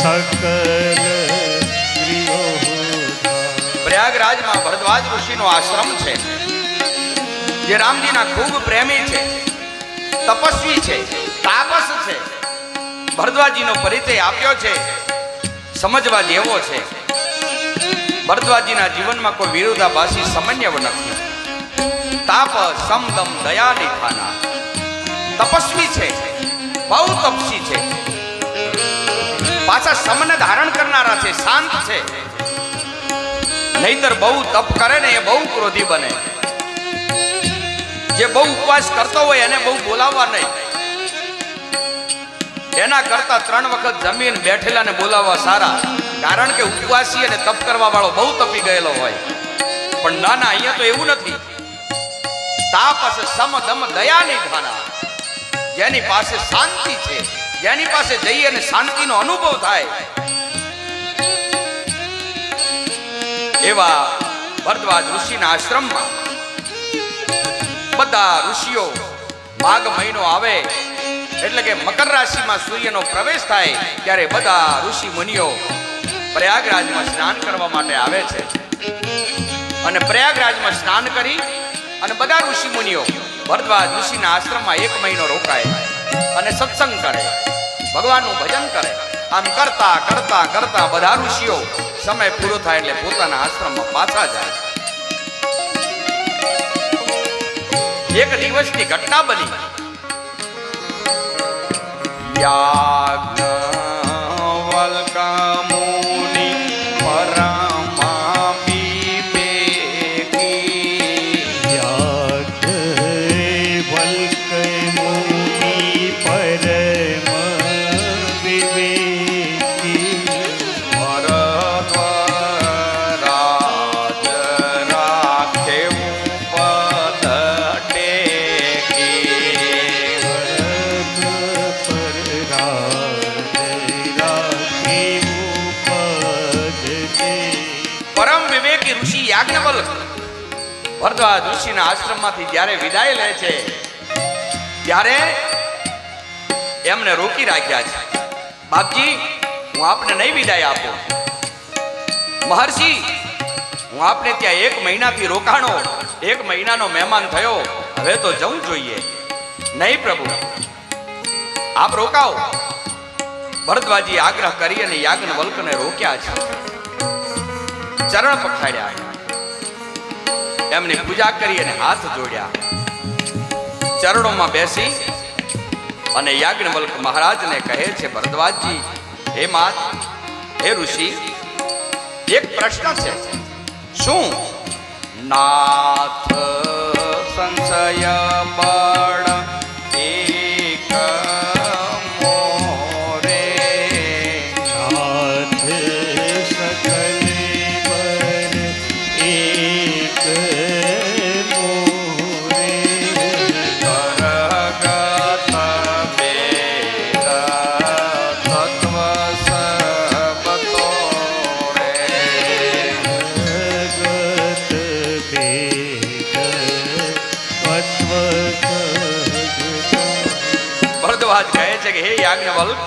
સકલ પ્રયાગરાજમાં ભરદ્વાજ ઋષિનો આશ્રમ છે. જે રામજીના ખૂબ પ્રેમી છે, તપસ્વી છે, તાપસ છે ભરદ્વાજીનો પરિચય આપ્યો છે, સમજવા જેવો છે. ભરદ્વાજીના જીવનમાં કોઈ વિરોધાભાસી સમન્વય નથી. તાપ સમદમ દયા દેખાના તપસ્વી છે, બહુ તપસી છે. પાછા સમને ધારણ કરનારા છે, શાંત છે. નહીતર બહુ તપ કરે ને એ બહુ ક્રોધી બને. જે બહુ ઉપવાસ કરતો હોય એને બહુ બોલાવવા નહીં. એના કરતા ત્રણ વખત જમીન બેઠેલાને બોલાવવા સારા. કારણ કે ઉપવાસી અને તપ કરવા વાળો બહુ તપી ગયેલો હોય. પણ ના ના, અહીંયા તો એવું નથી. તાપસ સમ દમ દયા નિધાના જેની પાસે શાંતિ છે. જેની પાસે જઈએ અને શાંતિનો અનુભવ થાય, એવા ભરદ્વાજ ઋષિના આશ્રમમાં બધા ઋષિઓ માઘ મહિનો આવે, એટલે કે મકર રાશિમાં સૂર્યનો પ્રવેશ થાય, ત્યારે બધા ઋષિ મુનિઓ પ્રયાગરાજમાં સ્નાન કરવા માટે આવે છે. અને પ્રયાગરાજમાં સ્નાન કરી અને બધા ઋષિ મુનિઓ ભરદ્વાજ ઋષિના આશ્રમમાં એક મહિનો રોકાય. અને સત્સંગ કરે. ભગવાનનું ભજન કરે. આમ કરતા કરતા કરતા બધા ઋષિઓ સમય પૂરો થાય એટલે પોતાના આશ્રમમાં પાછા જાય એક દિવસની ઘટના બની. યાજ્ઞવલ્કમુનિ યાજ્ઞવલ્ક ભરદ્વાજ ઋષિના આશ્રમમાંથી જ્યારે વિદાય લે છે, ત્યારે એમને રોકી રાખ્યા છે. બાપજી, હું આપને નહીં વિદાય આપું. મહર્ષિ, હું આપને ત્યાં એક મહિનાથી રોકાણો, એક મહિનાનો મહેમાન થયો. હવે તો જવું જોઈએ. નહીં પ્રભુ. આપ રોકાઓ. ભરદ્વાજી આગ્રહ કરી અને યાજ્ઞવલ્કને રોક્યા છે. ચરણ પખાડ્યા એમની પૂજા કરી અને હાથ જોડ્યા. ચરણોમાં બેસી અને યાજ્ઞવલ્ક મહારાજને કહે છે, ભરદ્વાજજી, હે માત, હે ઋષિ, એક પ્રશ્ન છે. શું? નાથ સંશય ભરદ્વાજ કહે છે કે હે યાજ્ઞવલ્ક